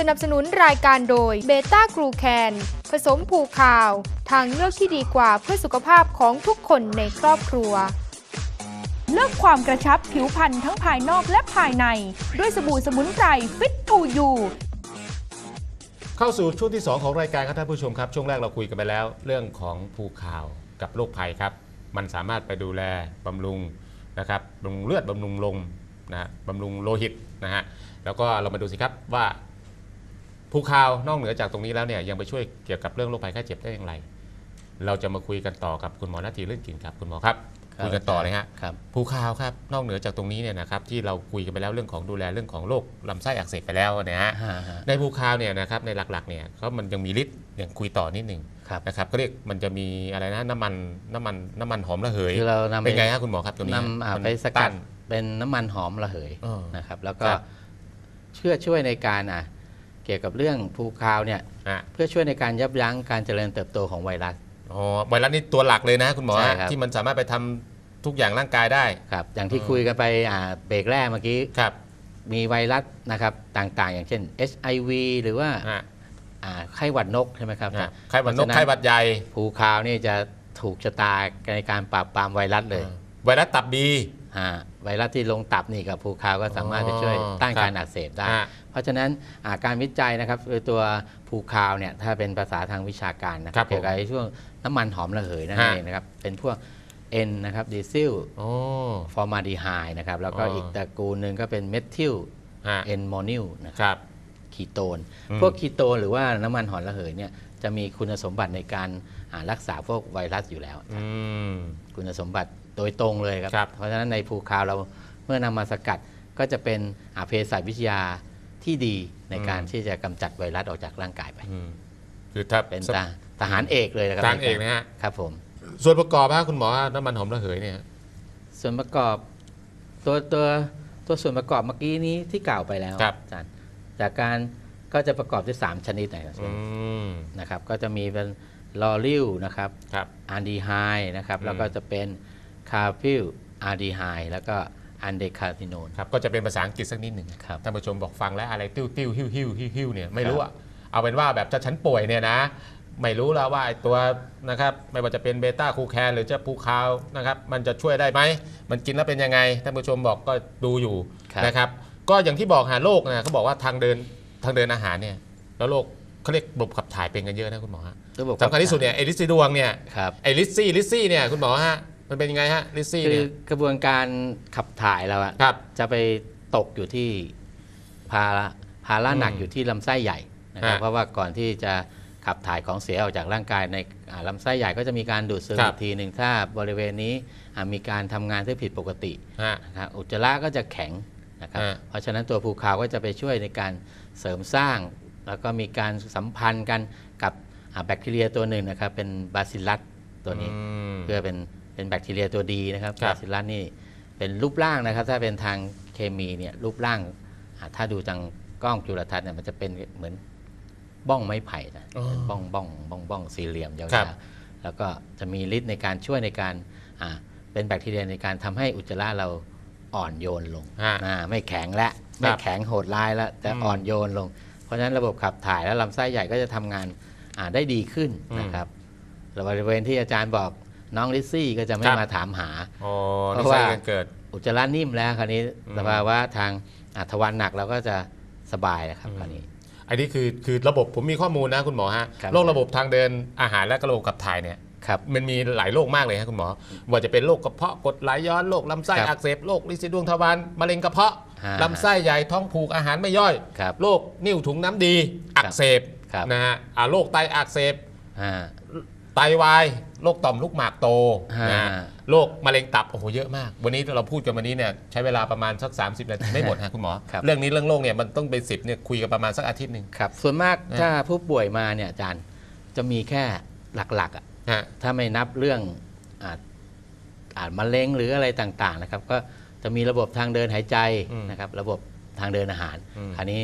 สนับสนุนรายการโดยเบต้ากรูแคน ผสมผูข่าว ทางเลือกที่ดีกว่าเพื่อสุขภาพของทุกคนในครอบครัว เลือกความกระชับผิวพรรณทั้งภายนอกและภายใน ด้วยสบู่สมุนไพรฟิตทูยูเข้าสู่ช่วงที่ 2 ของรายการครับท่านผู้ชมครับ ช่วงแรกเราคุยกันไปแล้ว เรื่องของภูข่าวกับโรคภัยครับ มันสามารถไปดูแลบำรุงนะครับบำรุงเลือดบำรุงลมนะฮะบำรุงโลหิตนะฮะแล้วก็เรามาดูสิครับว่า ภูข่าวนอกเหนือจากตรงนี้แล้วเนี่ยยังไปช่วยเกี่ยวกับเรื่องโรคภัยไข้เจ็บได้อย่างไร เราจะมาคุยกันต่อกับคุณหมอนาทีเรื่องกินครับคุณหมอครับครับคุยกันต่อเลยฮะครับภูข่าวครับนอกเหนือจากตรงนี้เนี่ยนะครับที่เราคุยกันไปแล้วเรื่องของดูแลเรื่องของโรคลำไส้อักเสบไปแล้วเนี่ยฮะฮะฮะในภูคาวเนี่ยนะครับในหลักๆเนี่ยเขามันยังมีฤทธิ์อย่างคุยต่อนิดหนึ่งครับนะครับก็เรียกมันจะมีอะไรนะน้ำมันน้ำมันน้ำมันหอมระเหยคือเรานำเป็นไงครับคุณหมอครับตัวนี้นำอ่ามันไปสกัต้าดนเป็นน้ำมันหอมระเหยเออนะครับแล้วก็ครับเชื่อช่วยในการอะ เกี่ยวกับเรื่องภูคาวเนี่ยฮะเพื่อช่วยในการยับยั้งการเจริญเติบโตของไวรัส อ๋อไวรัสนี่ตัวหลักเลยนะคุณหมอใช่ฮะครับ ที่มันสามารถไปทำทุกอย่างร่างกายได้ ครับอย่างที่อืมคุยกันไปอ่าเบรกแรกเมื่อกี้ครับมีไวรัสนะครับต่างๆ อย่างเช่น HIV หรือว่าฮะอ่าไข้หวัดนกใช่ไหมครับฮะไข้หวัดนกเพราะฉะไข้หวัดใหญ่ภูคาวนี่จะถูกชะตาในการปราบปรามไวรัสเลยเออไวรัสตับบีฮะ ไวรัสที่ลงตับนี่กับภูคาวก็สามารถอ๋อจะช่วยต้านครับการอักเสบได้ฮะเพราะฉะนั้นอ่าการวิจัยนะครับคือตัวภูคาวเนี่ยถ้าเป็นภาษาทางวิชาการนะคครัรับบผมเกี่ยวกับไอ้ช่วงน้ำมันหอมระเหยนั่นฮะเองนะครับเป็นพวก N นะครับดีซิลโอ้ฟอร์มาดีไฮนะครับแล้วก็อ๋ออีอีกตระกูลหนึ่งก็เป็นเมทิลฮะเอนโมนิลนะคครับรับคีโตนอืมพวกคีโตนหรือว่าน้ำมันหอมระเหยเนี่ยจะมีคุณสมบัติในการอ่า รักษาพวกไวรัสอยู่แล้วอืมคุณสมบัติโดยตรงเลยครับครับเพราะฉะนั้นในภูคาวเราเมื่อนำมาสกัดก็จะเป็นอาเภสัชวิทยาที่ดีในการที่จะกำจัดไวรัสออกจากร่างกายไปอืมคือถ้าเป็นทหารทหารเอกเลยนะครับทหารเอกนะฮะครับผม ส่วนประกอบฮะคุณหมอฮะน้ำมันหอมระเหยเนี่ย ส่วนประกอบตัวตัวตัวส่วนประกอบเมื่อกี้นี้ที่กล่าวไปแล้วครับอาจารย์จากการก็จะประกอบด้วย3ชนิดนะครับอืมนะครับ ก็จะมีเป็น ลอริลนะครับครับอันดีไฮนะครับอืมแล้วก็จะเป็นคาร์พิลอาร์ดีไฮแล้วก็อันเดคาติโนนครับก็จะเป็นภาษาอังกฤษสักนิดหนึ่งครับท่านผู้ชมบอกฟังแล้วอะไรติ้วติ้วหิ้วหิ้วหิ้วหิ้วเนี่ยไม่รู้ครับอะเอาเป็นว่าแบบถ้าฉันป่วยเนี่ยนะ ไม่รู้แล้วว่าไอ้ตัวนะครับไม่ว่าจะเป็นเบต้าคูแคนหรือจะภูคาวนะครับมันจะช่วยได้ไหม มันกินแล้วเป็นยังไงท่านผู้ชมบอกก็ดูอยู่ครับนะครับก็อย่างที่บอกหาโรคนะเขาบอกว่าทางเดินทางเดินอาหารเนี่ยแล้วโรคเขาเรียกระบบขับถ่ายเป็นกันเยอะนะคุณหมอฮะระบบ สำคัญที่สุดเนี่ยไอลิซซีดวงเนี่ยครับไอลิซซี่ลิซซี่เนี่ยคุณหมอฮะมันเป็นยังไงฮะลิซซี่คืเนี่อยกระบวนการขับถ่ายเราอะครับจะไปตกอยู่ที่ภาระภาระหนักอืมอยู่ที่ลำไส้ใหญ่นะครับฮะเพราะว่าก่อนที่จะขับถ่ายของเสียออกจากร่างกายในอ่าลำไส้ใหญ่ก็จะมีการดูดซึมครับ อีกทีหนึ่งถ้าบริเวณนี้อ่ามีการทำงานที่ผิดปกติฮะ นะครับอุจจาระก็จะแข็งนะครับฮะ เพราะฉะนั้นตัวภูเขาก็จะไปช่วยในการเสริมสร้าง แล้วก็มีการสัมพันธ์กันกับอ่า แบคทีเรียตัวหนึ่งนะครับเป็นบาซิลัสตัวนี้อืมเพื่อเป็นเป็นแบคทีเรียตัวดีนะครับครับบาซิลัสนี่เป็นรูปร่างนะครับ ถ้าเป็นทางเคมีเนี่ยรูปร่างอ่าถ้าดูทางกล้องจุลทรรศน์เนี่ยมันจะเป็นเหมือนบ้องไม้ไผ่นะอ๋อเป็นบ้องบ้องบ้องบ้องสี่เหลี่ยมยาครัวบๆแล้วก็จะมีฤทธิ์ในการช่วยในการอ่าเป็นแบคทีเรียในการทำให้อุจจาระเราอ่อนโยนลงฮะอ่าไม่แข็งและไม่แข็งโหดร้ายแล้วแต่อืมอ่อนโยนลง เพราะฉะนั้นระบบขับถ่ายและลำไส้ใหญ่ก็จะทำงานอ่า ได้ดีขึ้นอืมนะครับแล้วบริเวณที่อาจารย์บอกน้องลิซซี่ก็จะไม่ครับมาถามหาอ๋อเพนี่ราะใช่ว่ากันเกิดอุจจาระนิ่มแล้วคราวนี้อืมสภาวะทางอ่าทวารหนักเราก็จะสบายนะครับอืมคราวนี้อันนี้คือคือระบบผมมีข้อมูลนะคุณหมอฮะครับโรคระบบทางเดินอาหารและก็ระบบขับถ่ายเนี่ยครับมันมีหลายโรคมากเลยครับคุณหมอ ว่าจะเป็นโรคกระเพาะกรดไหลย้อนโรคลำไส้ครับอักเสบโรคลินสีดวงทวารมะเร็งกระเพาะฮะลำไส้ใหญ่ท้องผูกอาหารไม่ย่อยครับโรคนิ่วถุงน้ำดี อักเสบครับ นะฮะอ่าโรคไตอักเสบอ่าไตวายโรคต่อมลูกหมากโตฮะนะฮะโรคมะเร็งตับโอ้โหเยอะมาก วันนี้เราพูดกันวันนี้เนี่ยใช้เวลาประมาณสัก 30 นาทีไม่หมดฮะคุณหมอครับเรื่องนี้เรื่องโรคเนี่ยมันต้องเป็นสิบเนี่ยคุยกันประมาณสักอาทิตย์หนึ่งครับส่วนมากนะถ้าผู้ป่วยมาเนี่ยอาจารย์จะมีแค่หลักๆอะฮะถ้าไม่นับเรื่องอาจอาจมะเร็งหรืออะไรต่างๆนะครับ ก็จะมีระบบทางเดินหายใจอืมนะครับ ระบบทางเดินอาหารอืมคราวนี้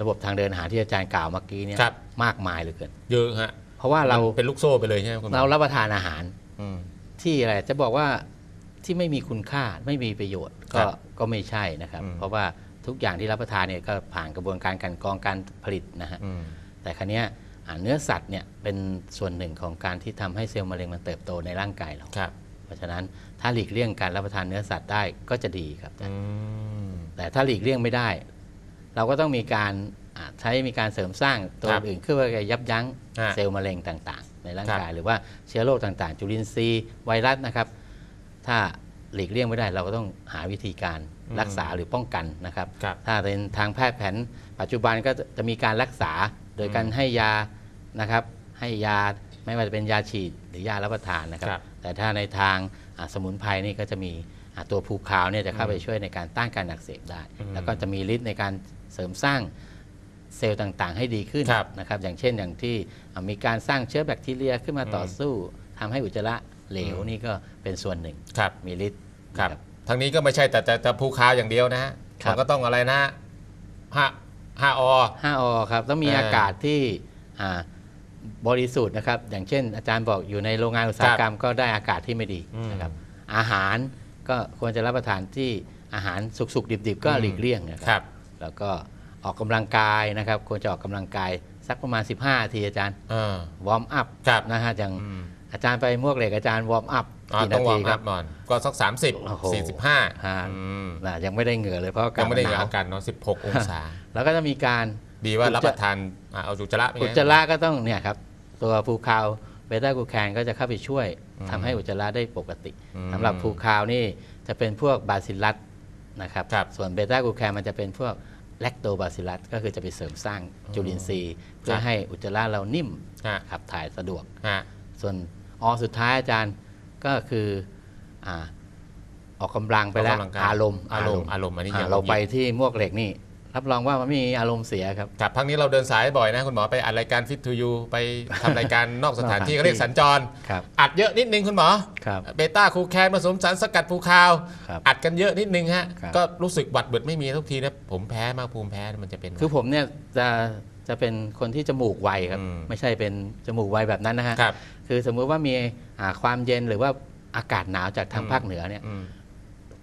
ระบบทางเดินอาหารที่อาจารย์กล่าวเมื่อกี้เนี่ยครับ มากมายเหลือเกิน เยอะฮะเพราะว่าเรามันเป็นลูกโซ่ไปเลยใช่ไหมคุณหมอเรารับประทานอาหารอืม ที่อะไรจะบอกว่าที่ไม่มีคุณค่าไม่มีประโยชน์ครัก็บก็ไม่ใช่นะครับ อืม เพราะว่าทุกอย่างที่รับประทานเนี่ยก็ผ่านกระบวนการกลันกรองการผลิตนะฮะ อืม แต่ครั้นี้ยอ่าเนื้อสัตว์เนี่ยเป็นส่วนหนึ่งของการที่ทำให้เซลล์มะเร็งมันเติบโตในร่างกายเรา ครับเพราะฉะนั้นถ้าหลีกเลี่ยงการรับประทานเนื้อสัตว์ได้ก็จะดีครับ อืม แต่ถ้าหลีกเลี่ยงไม่ได้ เราก็ต้องมีการอ่าใช้มีการเสริมสร้างตัวครับอื่นเพื่อไปยับยั้งฮะเซลล์มะเร็งต่างๆ ในร่างครับกายหรือว่าเชื้อโรคต่างๆ จุลินทรีย์ไวรัสนะครับ ถ้าหลีกเลี่ยงไม่ได้เราก็ต้องหาวิธีการอืมรักษาหรือป้องกันนะครับครับ ถ้าเป็นทางแพทย์แผน ปัจจุบันก็จะจะมีการรักษาโดยการอืมให้ยานะครับให้ยาไม่ว่าจะเป็นยาฉีดหรือยารับประทานนะครับครับแต่ถ้าในทางอ่าสมุนไพรนี่ก็จะมีอ่า ตัวภูคาวเนี่ยจะเข้าไปช่วยในการต้านการอักเสบได้อืมแล้วก็จะมีฤทธิ์ในการเสริมสร้างเซลล์ต่างๆ ให้ดีขึ้นครับนะครับ อย่างเช่นอย่างที่อ่ามีการสร้างเชื้อแบคทีเรียขึ้นมาต่ออมสู้ทำให้อุจจาระเหลวอืมนี่ก็เป็นส่วนหนึ่งครับมีฤทธิ์ครับนะทั้งนี้ก็ไม่ใช่แต่แต่แต่ภูคาวอย่างเดียวนะฮะครับมันก็ต้องอะไรนะห้าห้าอห้าอครับต้องมีเอ่อออากาศที่อ่าบริสุทธิ์นะครับ อย่างเช่น อาจารย์บอกอยู่ในโรงงานอุตสาหกรรมก็ได้อากาศที่ไม่ดีอืมนะครับอาหาร ก็ควรจะรับประทานที่อาหารสุกๆ ดิบๆ ก็อืมหลีกเลี่ยงนะคครัรับ แล้วก็ออกกำลังกายนะครับ ควรจะออกกำลังกายสักประมาณ 15นาทีอาจารย์อ่าวอร์มอัพครับนะฮะอย่างอืมอาจารย์ไปมวกเหล็กอาจารย์วอร์มอัพอ่ากี่ต้นาองวอทีร์มคอัรับพก่อนก็สักสามสิบโอ้โหสี่สิบห้าฮะอืมนะยังไม่ได้เหงื่อเลยเพราะอายักาศงไม่ได้มันเหหงื่อนาอาวกาศเนาะสิบหกองศา แล้วก็จะมีการดีว่าอุจจารับประทานอ่าเอาอุจจาระไปอุจไงจาระก็ต้องเนี่ยครับ ตัวภูคาวเบต้ากลูแคนก็จะเข้าไปช่วยอืมทำให้อุจจาระได้ปกติอืมสำหรับภูคาวนี่จะเป็นพวกบาซิลลัสนะครับครับส่วนเบต้ากลูแคนมันจะเป็นพวกแลคโตบาซิลลัสก็คือจะไปเสริมสร้างจุลินทรีย์ เพื่อให้อุจจาระเรานิ่มฮะขับถ่ายสะดวกฮะส่วนอสุดท้ายอาจารย์ก็คืออ่าออกกำลังไปแล้วออกกำลังกายอารมณ์อารมณ์อารมณ์อันนี้อ่าอย่าเรางไปยิ่งที่มวกเหล็กนี่ รับรองว่ามันไม่มีอารมณ์เสียครับ ครับพักนี้เราเดินสายบ่อยนะ คุณหมอไปอัดรายการฟิตทูยูไปทำรายการนอกสถานที่นอกสถานที่เขาเรียกสัญจร ครับอัดเยอะนิดนึงคุณหมอครับเบต้าคูแคนผสมสารสกัดภูคาว ครับอัดกันเยอะนิดนึงฮะ ครับ ก็รู้สึกหวัดเบิดไม่มีทุกทีนะ ผมแพ้มากภูมิแพ้มันจะเป็น คือผมเนี่ยจะจะเป็นคนที่จมูกไวครับ อืม ไม่ใช่เป็นจมูกไวแบบนั้นนะฮะครับคือสมมุติว่ามีอ่าความเย็นหรือว่าอากาศหนาวจากทางอืมภาคเหนือเนี่ย อืม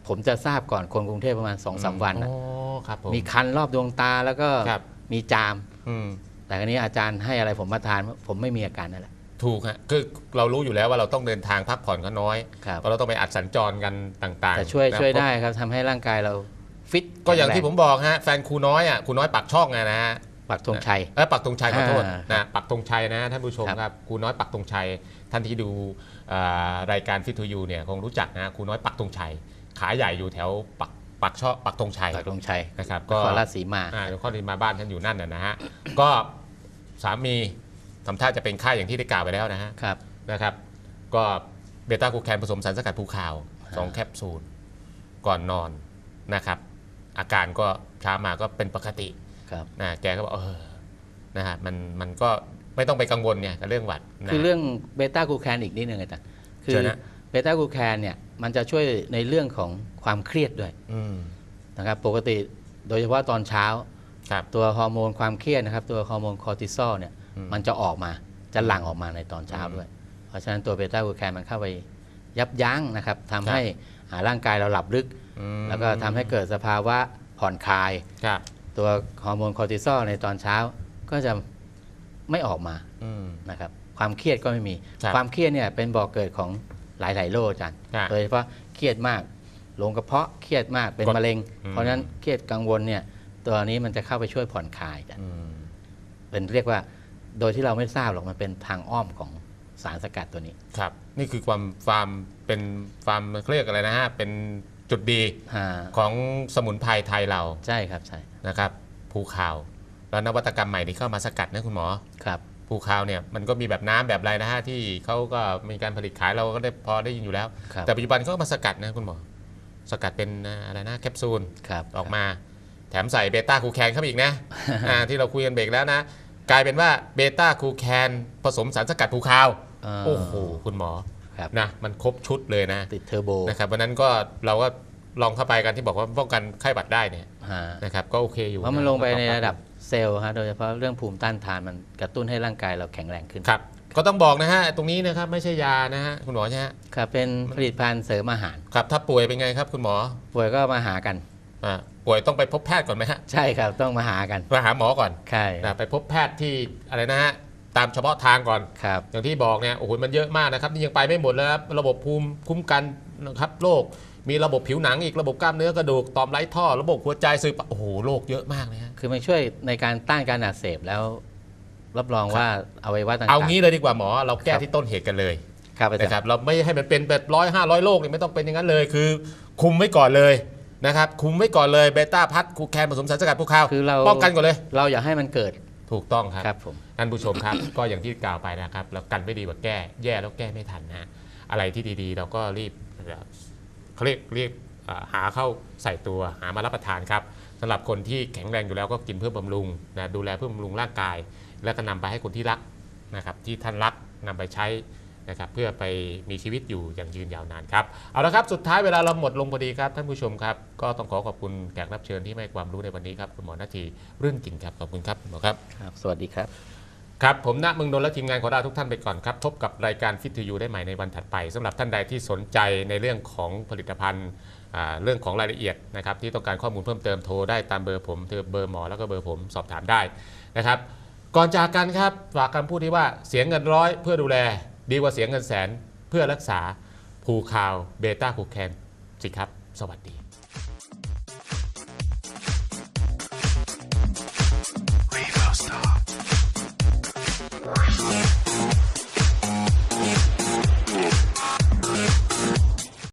ผมจะทราบก่อนคนกรุงเทพประมาณ2อสวันนะโอ้ครับผมมีคันรอบดวงตาแล้วก็ครับมีจาม อืมแต่ครั้นี้อาจารย์ให้อะไรผมมาทาน ผมไม่มีอาการนั่นแหละถูกฮะคือเรารู้อยู่แล้วว่าเราต้องเดินทางพักผ่อนก็น้อยครับเพราะเราต้องไปอัดสัญจรกันต่างๆแต่ช่วยนะช่วยได้ครับทำให้ร่างกายเราฟิตก็อย่างที่แข็ผแรมบอกฮะแฟนครูน้อยอะครูน้อยปักช่องไงนะฮะ ปักธงชัย เออปักธงชัยขอโทษอ่านะปักธงชัยนะท่านผู้ชมครับครับครูน้อยปักธงชัยท่านที่ดูอ่ารายการฟิทูยูเนี่ยคงรู้จักนะครูน้อยปักธงชัย ขายใหญ่อยู่แถวปักปักช่อปักธงชัยปักธงชัยนะครับนก็ครราชสีมาอ่าข้อที่มาบ้านท่านอยู่นั่นนะนะฮะก็สามีทำท่าจะเป็นค่ายอย่างที่ได้กล่าวไปแล้วนะฮะครับนะครับ ก็เบต้ากูแคนผสมสารสกัดภูขาวสองแคปซูลก่อนนอนนะครับ อาการก็เช้ามาก็เป็นปกติครับนะแกก็บอกเออนะฮะมันมันก็ไม่ต้องไปกังวลเนี่ยกับเรื่องหวัดนะคือเรื่องเบต้ากลูแคนอีกนิดนึงอาจารย์คืเชิอญนะเบต้ากลูแคนเนี่ย มันจะช่วยในเรื่องของความเครียดด้วยอืมนะครับปกติโดยเฉพาะตอนเช้าครับตัวฮอร์โมนความเครียดนะครับ ตัวฮอร์โมนคอร์ติซอลเนี่ยอืมมันจะออกมาจะหลั่งออกมาในตอนเช้าอืมด้วย เพราะฉะนั้นตัวเบต้ากลูแคนมันเข้าไปยับยั้งนะครับทำให้อ่าร่างกายเราหลับลึกอืมแล้วก็ทำให้เกิดสภาวะผ่อนคลายครับตัวฮอร์โมนคอร์ติซอลในตอนเช้าก็จะไม่ออกมาอืมนะครับความเครียดก็ไม่มีครับความเครียดเนี่ยเป็นบ่อกเกิดของ หลาย ๆ โรคอาจารย์ครับโดยเฉพาะเครียดมากลงกระเพาะเครียดมากเป็นกดมะเร็งอืมเพราะฉะนั้นเครียดกังวลเนี่ยตัวนี้มันจะเข้าไปช่วยผ่อนคลายอาจารย์อืมเป็นเรียกว่าโดยที่เราไม่ทราบหรอกมันเป็นทางอ้อมของสารสกัดตัวนี้ ครับ นี่คือความฟาร์มเป็นฟาร์มเขาเรียกอะไรนะฮะ เป็นจุดดีอ่าของสมุนไพรไทยเรา ใช่ครับใช่นะครับ ภูข่าวแล้วนวัตกรรมใหม่ที่เข้ามาสกัดนะคุณหมอครับ ภูข่าวเนี่ยมันก็มีแบบน้ำแบบอะไรนะฮะที่เขาก็มีการผลิตขายเราก็ได้พอได้ยินอยู่แล้วครับแต่ปัจจุบันเขาก็มาสกัดนะคุณหมอ สกัดเป็นอะไรนะแคปซูลครับออกมา แถมใส่เบต้าคูแคนเข้าไปอีกนะอ่าที่เราคุยกันเบรกแล้วนะ กลายเป็นว่าเบต้าคูแคนผสมสารสกัดภูคาวาโอ้โหคุณหมอครับนะมันครบชุดเลยนะติดเทอร์โบนะครับวันนั้นก็เราก็ลองเข้าไปกันที่บอกว่าป้องกันไข้หวัดได้เนี่ยฮะนะครับก็โอเคอยู่เพราะมันลงไปในระดับ เซลล์ฮะโดยเฉพาะเรื่องภูมิต้านทานมันกระตุ้นให้ร่างกายเราแข็งแรงขึ้นครับ ก็ต้องบอกนะฮะตรงนี้นะครับไม่ใช่ยานะฮะคุณหมอใช่ฮะครับเป็นผลิตภัณฑ์เสริมอาหาร ครับถ้าป่วยเป็นไงครับคุณหมอป่วยก็มาหากันอ่าป่วยต้องไปพบแพทย์ก่อนไหมฮะใช่ครับต้องมาหากันมาหาหมอก่อนใช่นะไปพบแพทย์ที่อะไรนะฮะตามเฉพาะทางก่อน ครับ อย่างที่บอกเนี่ยโอ้โหมันเยอะมากนะครับนี่ยังไปไม่หมดแล้วครับระบบภูมิคุ้มกัน นะครับโรคมีระบบผิวหนังอีกระบบกล้ามเนื้อกระดูกต่อมไร้ท่อ ระบบหัวใจสืบโอ้โหโรคเยอะมากเลยฮะคือมันช่วยในการต้านการอักเสบแล้ว รับรองว่าอวัยวะต่างๆ เอางี้เลยดีกว่าหมอ เราแก้ครับที่ต้นเหตุกันเลยครับอาจารนะครับย์เราไม่ให้มันเป็นแบบร้อยห้าร้อยโรคเนี่ยไม่ต้องเป็นอย่างนั้นเลย คือ คุมไว้ก่อนเลยนะครับคุมไว้ก่อนเลยเบต้าพัดคูแคนผสมสารสกัดพวกข้าวคือเราป้องกันก่อนเลย เราอยากให้มันเกิดถูกต้องครับครับผมท่านผู้ชมครับ ก็อย่างที่กล่าวไปนะครับเรากันไม่ดีกว่าแก้ แย่แล้วแก้ไม่ทันนะอะไรที่ดีๆ เราก็รีบ เขาเรียกเรียกหาเข้าใส่ตัวหามารับประทานครับสำหรับคนที่แข็งแรงอยู่แล้วก็กินเพื่อบำรุงนะดูแลเพื่อบำรุงร่างกาย แล้วก็นำไปให้คนที่รักนะครับที่ท่านรักนำไปใช้นะครับเพื่อไปมีชีวิตอยู่อย่างยืนยาวนานครับเอาละครับสุดท้ายเวลาเราหมดลงพอดีครับท่านผู้ชมครับก็ต้องขอขอบคุณแขกรับเชิญที่ให้ความรู้ในวันนี้ครับคุณหมอนาทีรื่นกินครับขอบคุณครับคุณหมอครับครับ สวัสดีครับ ครับ ผมณมืองนนท์และทีมงานขอลาทุกท่านไปก่อนครับ พบกับรายการฟิตทูยูได้ใหม่ในวันถัดไปสำหรับท่านใดที่สนใจในเรื่องของผลิตภัณฑ์เรื่องของรายละเอียดนะครับที่ต้องการข้อมูลเพิ่มเติมโทรได้ตามเบอร์ผมเธอเบอร์หมอแล้วก็เบอร์ผมสอบถามได้นะครับ ก่อนจากกันครับฝากคำพูดที่ว่าเสียเงินร้อยเพื่อดูแล ดีกว่าเสียเงินแสนเพื่อรักษาภูคาวเบต้าคูแคนสิครับ สวัสดี